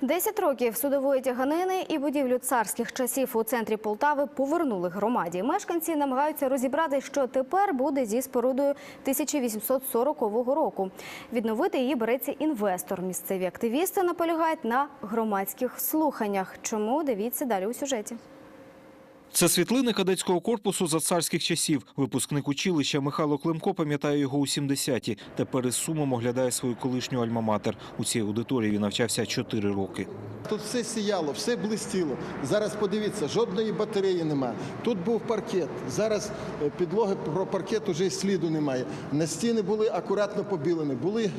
Десять років судової тяганини і будівлю царських часів у центрі Полтави повернули громаді. Мешканці намагаються розібрати, що тепер буде зі спорудою 1840 року. Відновити її береться інвестор. Місцеві активісти наполягають на громадських слуханнях. Чому дивіться далі у сюжеті? Це світлини кадетського корпусу за царських часів. Випускник училища Михайло Климко пам'ятає його у 70-ті. Тепер із сумом оглядає свою колишню альма-матер. У цій аудиторії він навчався 4 роки. Тут все сіяло, все блистіло. Зараз подивіться, жодної батареї немає. Тут був паркет. Зараз е, підлоги про паркет уже сліду немає. На стіни були акуратно побілені, були е,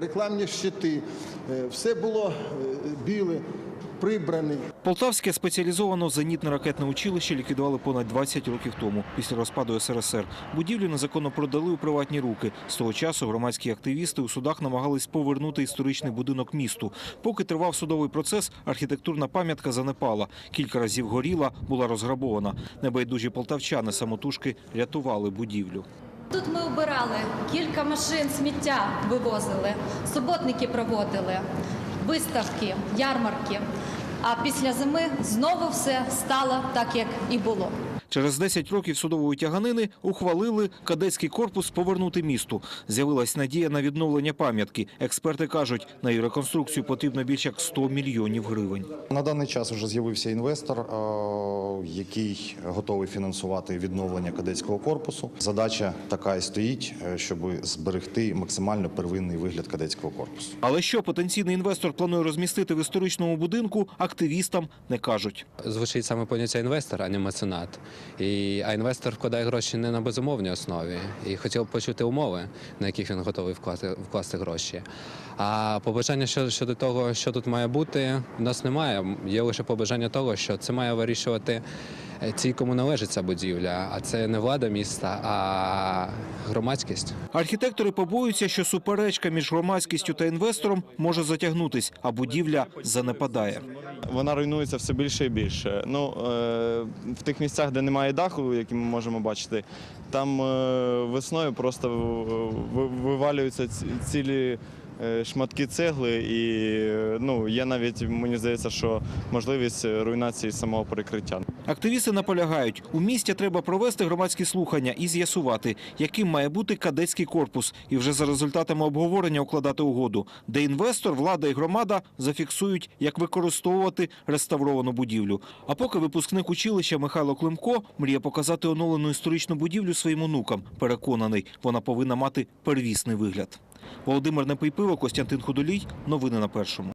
рекламні щити, е, все було біле, прибране. Полтавське спеціалізовано зенітне ракетне училище ліквідували понад 20 років тому, після розпаду СРСР. Будівлю незаконно продали у приватні руки. З того часу громадські активісти у судах намагались повернути історичний будинок місту. Поки тривав судовий процес, архітектурна пам'ятка занепала. Кілька разів горіла, була розграбована. Небайдужі полтавчани самотужки рятували будівлю. Тут ми обирали, кілька машин сміття вивозили, суботники проводили, виставки, ярмарки. А після зими знову все стало так, як і було. Через 10 років судової тяганини ухвалили кадетський корпус повернути місту. З'явилась надія на відновлення пам'ятки. Експерти кажуть, на її реконструкцію потрібно більше як 100 мільйонів гривень. На даний час вже з'явився інвестор, е, який готовий фінансувати відновлення кадетського корпусу. Задача така і стоїть, е, щоб зберегти максимально первинний вигляд кадетського корпусу. Але що потенційний інвестор планує розмістити в історичному будинку, активістам не кажуть. звучить саме поняття інвестор, а не меценат. І, а інвестор вкладає гроші не на безумовній основі. І хотів почути умови, на яких він готовий вкласти, вкласти гроші. А побажання щодо, того, що тут має бути, в нас немає. Є лише побажання того, що це має вирішувати ті, кому належить ця будівля. А це не влада міста, а громадськість. Архітектори побоюються, що суперечка між громадськістю та інвестором може затягнутись, а будівля занепадає. вона руйнується все більше і більше. Ну, е, в тих місцях, де немає даху, які ми можемо бачити, там е, весною просто вивалюються ці- цілі е, шматки цегли, і е, ну, є навіть, мені здається, що можливість руйнації самого перекриття. Активісти наполягають, у місті треба провести громадські слухання і з'ясувати, яким має бути кадетський корпус, і вже за результатами обговорення укладати угоду, де інвестор, влада і громада зафіксують, як використовувати реставровану будівлю. А поки випускник училища Михайло Климко мріє показати оновлену історичну будівлю своїм онукам. Переконаний, вона повинна мати первісний вигляд. Володимир Непийпиво, Костянтин Худолій. Новини на першому.